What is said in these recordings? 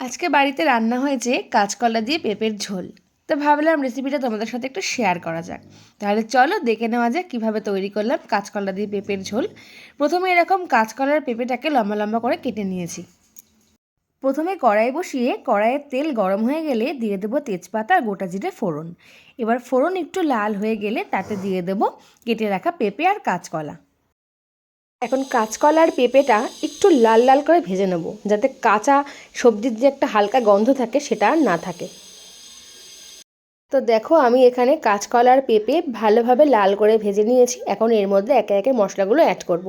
আজকে বাড়িতে রান্না হয়েছে কাঁচকলা দিয়ে পেঁপের ঝোল। তো ভাবলাম রেসিপিটা তোমাদের সাথে একটু শেয়ার করা যাক। তাহলে চলো দেখে নেওয়া যাক কীভাবে তৈরি করলাম কাঁচকলা দিয়ে পেঁপের ঝোল। প্রথমে এরকম কাঁচকলার পেঁপেটাকে লম্বা লম্বা করে কেটে নিয়েছি। প্রথমে কড়াই বসিয়ে কড়াইয়ের তেল গরম হয়ে গেলে দিয়ে দেবো তেজপাতা আর গোটা জিরে ফোড়ন। এবার ফোড়ন একটু লাল হয়ে গেলে তাতে দিয়ে দেবো কেটে রাখা পেঁপে আর কাঁচকলা। এখন কাঁচকলা আর পেঁপেটা একটু লাল লাল করে ভেজে নেব, যাতে কাঁচা সবজির যে একটা হালকা গন্ধ থাকে সেটা আর না থাকে। তো দেখো আমি এখানে কাঁচকলা আর পেঁপে ভালোভাবে লাল করে ভেজে নিয়েছি, এখন এর মধ্যে একে একে মশলাগুলো অ্যাড করব।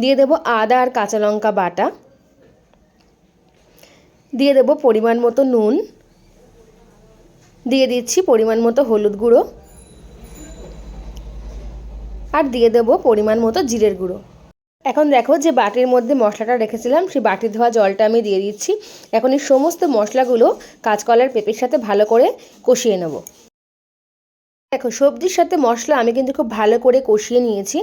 দিয়ে দেবো আদা আর কাঁচা লঙ্কা বাটা। দিয়ে দেবো পরিমাণ মতো নুন। দিয়ে দিচ্ছি পরিমাণ মতো হলুদ গুঁড়ো। আর দিয়ে দেবো পরিমাণ মতো জিরের গুঁড়ো। এখন দেখো যে বাটির মধ্যে মশলাটা রেখেছিলাম, সেই বাটি ধোয়া জলটা আমি দিয়ে দিচ্ছি। এখন এই সমস্ত মশলাগুলো কাঁচকলার পেঁপের সাথে ভালো করে কষিয়ে নেব। দেখো, সবজির সাথে মশলা আমি কিন্তু খুব ভালো করে কষিয়ে নিয়েছি।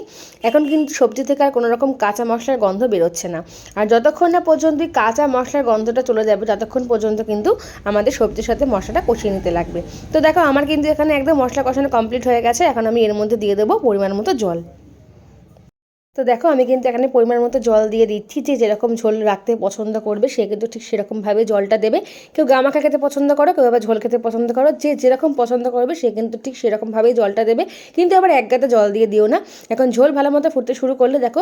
এখন কিন্তু সবজি থেকে আর কোনো রকম কাঁচা মশলার গন্ধ বেরোচ্ছে না। আর যতক্ষণ না পর্যন্ত কাঁচা মশলার গন্ধটা চলে যাবে, ততক্ষণ পর্যন্ত কিন্তু আমাদের সবজির সাথে মশলাটা কষিয়ে নিতে লাগবে। তো দেখো, আমার কিন্তু এখানে একদম মশলা কষানো কমপ্লিট হয়ে গেছে। এখন আমি এর মধ্যে দিয়ে দেবো পরিমাণ মতো জল। তো দেখো, আমি কিন্তু এখানে পরিমাণ মতো জল দিয়ে দিচ্ছি যে যেরকম ঝোল রাখতে পছন্দ করবে, সে কিন্তু ঠিক সেরকমভাবে জলটা দেবে। কেউ গামাখা খেতে পছন্দ করো, কেউ আবার ঝোল খেতে পছন্দ করো, যে যেরকম পছন্দ করবে, সে কিন্তু ঠিক সেরকমভাবেই জলটা দেবে। কিন্তু আবার এক গাতে জল দিয়ে দিও না। এখন ঝোল ভালো মতো ফুটতে শুরু করলে দেখো,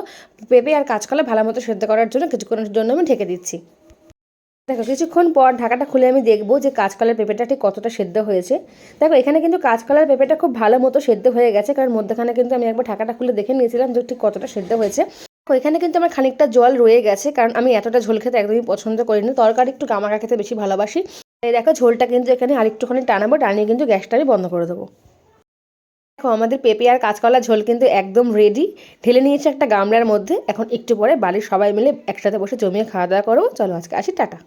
পেঁপে আর কাঁচকলা ভালো মতো সেদ্ধ করার জন্য কিছুক্ষণের জন্য আমি ঢেকে দিচ্ছি। দেখো, কিছুক্ষণ পর ঢাকাটা খুলে আমি দেখব যে কাঁচকলার পেঁপেটা ঠিক কতটা সেদ্ধ হয়েছে। দেখো, এখানে কিন্তু কাঁচকলার পেঁপেটা খুব ভালো মতো সেদ্ধ হয়ে গেছে, কারণ মধ্যখানে কিন্তু আমি একবার ঢাকাটা খুলে দেখে নিয়েছিলাম যে ঠিক কতটা সেদ্ধ হয়েছে। এখানে কিন্তু আমার খানিকটা জল রয়ে গেছে, কারণ আমি এতটা ঝোল খেতে একদমই পছন্দ করি না তরকারি একটু গামাকা খেতে বেশি ভালোবাসি। দেখো, ঝোলটা কিন্তু এখানে আরেকটুখানি টানাবো, টানিয়ে কিন্তু গ্যাসটা আমি বন্ধ করে দেবো। দেখো, আমাদের পেঁপে আর কাঁচকলা ঝোল কিন্তু একদম রেডি ঢেলে নিয়েছে একটা গামলার মধ্যে। এখন একটু পরে বাড়ির সবাই মিলে একসাথে বসে জমিয়ে খাওয়া দাওয়া করো। চলো আজকে আসি, টাটা।